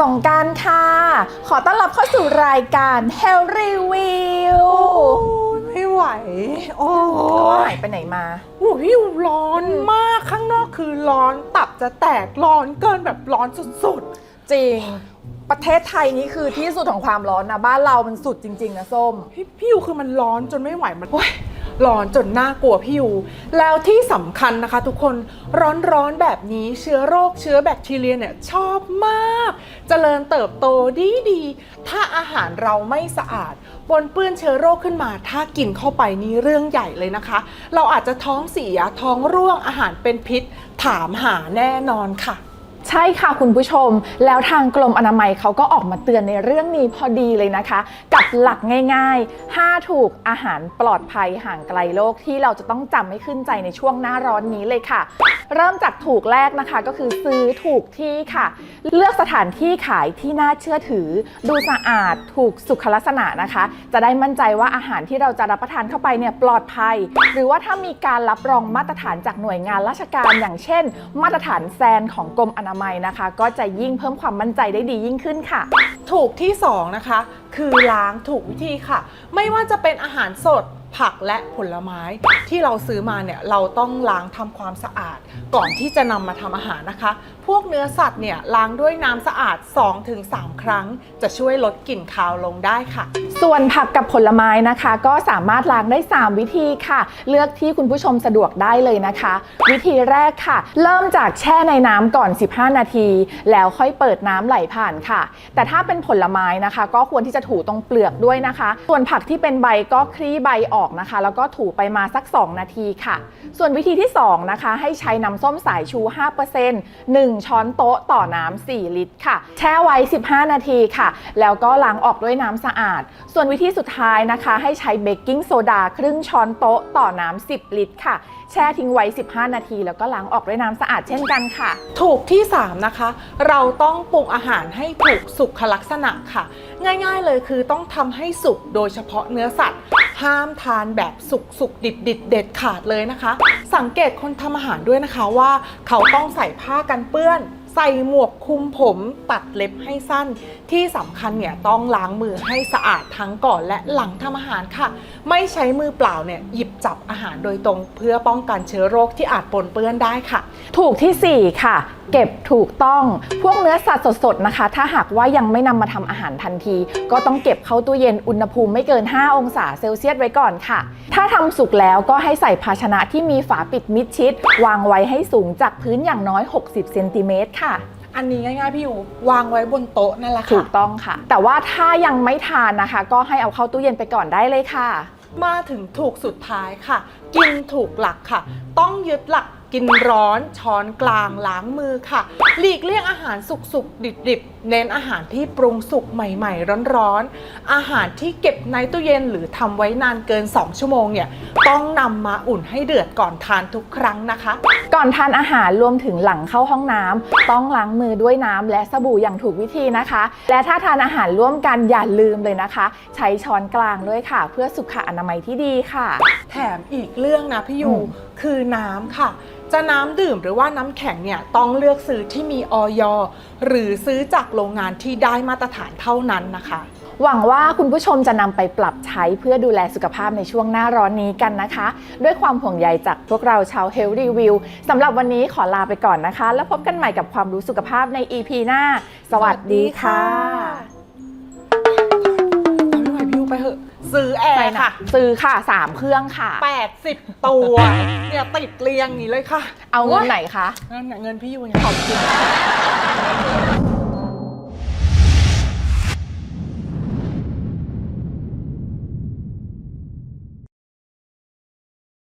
สงกรารค่ะ ขอต้อนรับเข้าสู่รายการ h e l l Review โอ้ยไม่ไหว โอ้ก็หายไปไหนมาโหพี่ร้อนมากข้างนอกคือร้อนตับจะแตกร้อนเกินแบบร้อนสุดจริง ประเทศไทยนี่คือที่สุดของความร้อนนะ บ้านเรามันสุดจริง ๆ นะส้มๆพี่พี่ยูคือมันร้อนจนไม่ไหวมันโอ้ย ร้อนจนน่ากลัวพี่ยูแล้วที่สำคัญนะคะทุกคนร้อนๆแบบนี้เชื้อโรคเชื้อแบคทีเรียเนี่ยชอบมากเจริญเติบโตดีดีๆถ้าอาหารเราไม่สะอาดปนเปื้อนเชื้อโรคขึ้นมา ถ้ากินเข้าไปนี่เรื่องใหญ่เลยนะคะ เราอาจจะท้องเสียท้องร่วงอาหารเป็นพิษถามหาแน่นอนค่ะ ใช่ค่ะคุณผู้ชม แล้วทางกรมอนามัยเขาก็ออกมาเตือนในเรื่องนี้พอดีเลยนะคะ กับหลักง่ายๆ 5 ถูกอาหารปลอดภัยห่างไกลโรคที่เราจะต้องจำให้ขึ้นใจในช่วงหน้าร้อนนี้เลยค่ะ เริ่มจากถูกแรกนะคะก็คือซื้อถูกที่ค่ะ เลือกสถานที่ขายที่น่าเชื่อถือ ดูสะอาดถูกสุขลักษณะนะคะ จะได้มั่นใจว่าอาหารที่เราจะรับประทานเข้าไปเนี่ยปลอดภัย หรือว่าถ้ามีการรับรองมาตรฐานจากหน่วยงานราชการอย่างเช่น มาตรฐานแซนของกรมอนามัยนะคะ ก็จะยิ่งเพิ่มความมั่นใจได้ดียิ่งขึ้นค่ะ ถูกที่สองนะคะ คือล้างถูกวิธีค่ะ ไม่ว่าจะเป็นอาหารสดผักและผลไม้ที่เราซื้อมาเนี่ยเราต้องล้างทำความสะอาด ก่อนที่จะนำมาทำอาหารนะคะ พวกเนื้อสัตว์เนี่ยล้างด้วยน้ำสะอาด 2-3 ครั้ง จะช่วยลดกลิ่นคาวลงได้ค่ะ ส่วนผักกับผลไม้นะคะ ก็สามารถล้างได้ 3 วิธีค่ะ เลือกที่คุณผู้ชมสะดวกได้เลยนะคะ วิธีแรกค่ะ เริ่มจากแช่ในน้ำก่อน 15 นาที แล้วค่อยเปิดน้ำไหลผ่านค่ะ แต่ถ้าเป็นผลไม้นะคะ ก็ควรที่จะถูตรงเปลือกด้วยนะคะ ส่วนผักที่เป็นใบก็คลี่ใบออกนะคะ แล้วก็ถูไปมาสัก 2 นาทีค่ะ ส่วนวิธีที่ 2 นะคะ ให้ใช้น้ำส้มสายชู 5% 1 ช้อนโต๊ะต่อน้ำ4ลิตรค่ะ แช่ไว้ 15 นาทีค่ะ แล้วก็ล้างออกด้วยน้ำสะอาดส่วนวิธีสุดท้ายนะคะ ให้ใช้เบกกิ้งโซดาครึ่งช้อนโต๊ะต่อน้ำ10 ลิตรค่ะ แช่ทิ้งไว้ 15 นาที แล้วก็ล้างออกด้วยน้ำสะอาดเช่นกันค่ะ ถูกที่ 3 นะคะ เราต้องปรุงอาหารให้ถูกสุขลักษณะค่ะ ง่ายๆเลยคือต้องทำให้สุกโดยเฉพาะเนื้อสัตว์ ห้ามทานแบบสุกสุกดิบดิบเด็ดขาดเลยนะคะ สังเกตคนทำอาหารด้วยนะคะว่าเขาต้องใส่ผ้ากันเปื้อนใส่หมวกคุมผมตัดเล็บให้สั้น ที่สำคัญเนี่ยต้องล้างมือให้สะอาดทั้งก่อนและหลังทำอาหารค่ะ ไม่ใช้มือเปล่าเนี่ยหยิบจับอาหารโดยตรง เพื่อป้องกันเชื้อโรคที่อาจปนเปื้อนได้ค่ะ ถูกทีสี่ 4 ค่ะ เก็บถูกต้องพวกเนื้อสัตว์สดๆนะคะ ถ้าหากว่ายังไม่นำมาทำอาหารทันที ก็ต้องเก็บเข้าตู้เย็นอุณหภูมิไม่เกิน 5 องศาเซลเซียสไว้ก่อนค่ะ ถ้าทำสุกแล้วก็ให้ใส่ภาชนะที่มีฝาปิดมิดชิด วางไว้ให้สูงจากพื้นอย่างน้อย 60เซนติเมตรค่ะ อันนี้ง่ายๆพี่อยู่วางไว้บนโต๊ะนั่นแหละถูค่ะกต้องค่ะ แต่ว่าถ้ายังไม่ทานนะคะ ก็ให้เอาเข้าตู้เย็นไปก่อนได้เลยค่ะ มาถึงถูกสุดท้ายค่ะ กินถูกหลักค่ะ ต้องยึดหลัก กินร้อนช้อนกลางล้างมือค่ะ หลีกเลี่ยงอาหารสุกๆ ดิบๆ เน้นอาหารที่ปรุงสุกใหม่ๆ ร้อนๆ อาหารที่เก็บในตู้เย็นหรือทำไว้นานเกิน 2 ชั่วโมงเนี่ยต้องนำมาอุ่นให้เดือดก่อนทานทุกครั้งนะคะ ก่อนทานอาหารรวมถึงหลังเข้าห้องน้ำต้องล้างมือด้วยน้ำและสบู่อย่างถูกวิธีนะคะ และถ้าทานอาหารร่วมกันอย่าลืมเลยนะคะ ใช้ช้อนกลางด้วยค่ะ เพื่อสุขอนามัยที่ดีค่ะ แถมอีกเรื่องนะพี่ยูอืมคือน้ำค่ะ จะน้ำดื่มหรือว่าน้ำแข็งเนี่ยต้องเลือกซื้อที่มีออยหรือซื้อจากโรงงานที่ได้มาตรฐานเท่านั้นนะคะ หวังว่าคุณผู้ชมจะนำไปปรับใช้เพื่อดูแลสุขภาพในช่วงหน้าร้อนนี้กันนะคะ ด้วยความห่วงใยจากพวกเราชาว Health Review สำหรับวันนี้ขอลาไปก่อนนะคะ แล้วพบกันใหม่กับความรู้สุขภาพใน EP หน้า สวัสดีค่ะ ซื้อแอไปร์นะค่ะ ซื้อค่ะ3เครื่องค่ะ 80 ตัว เนี่ยติดเรียงอย่างนี้เลยค่ะเอาเงินไหนคะนั่นน่ะเงินพี่ยูเนี่ยขอบคุณ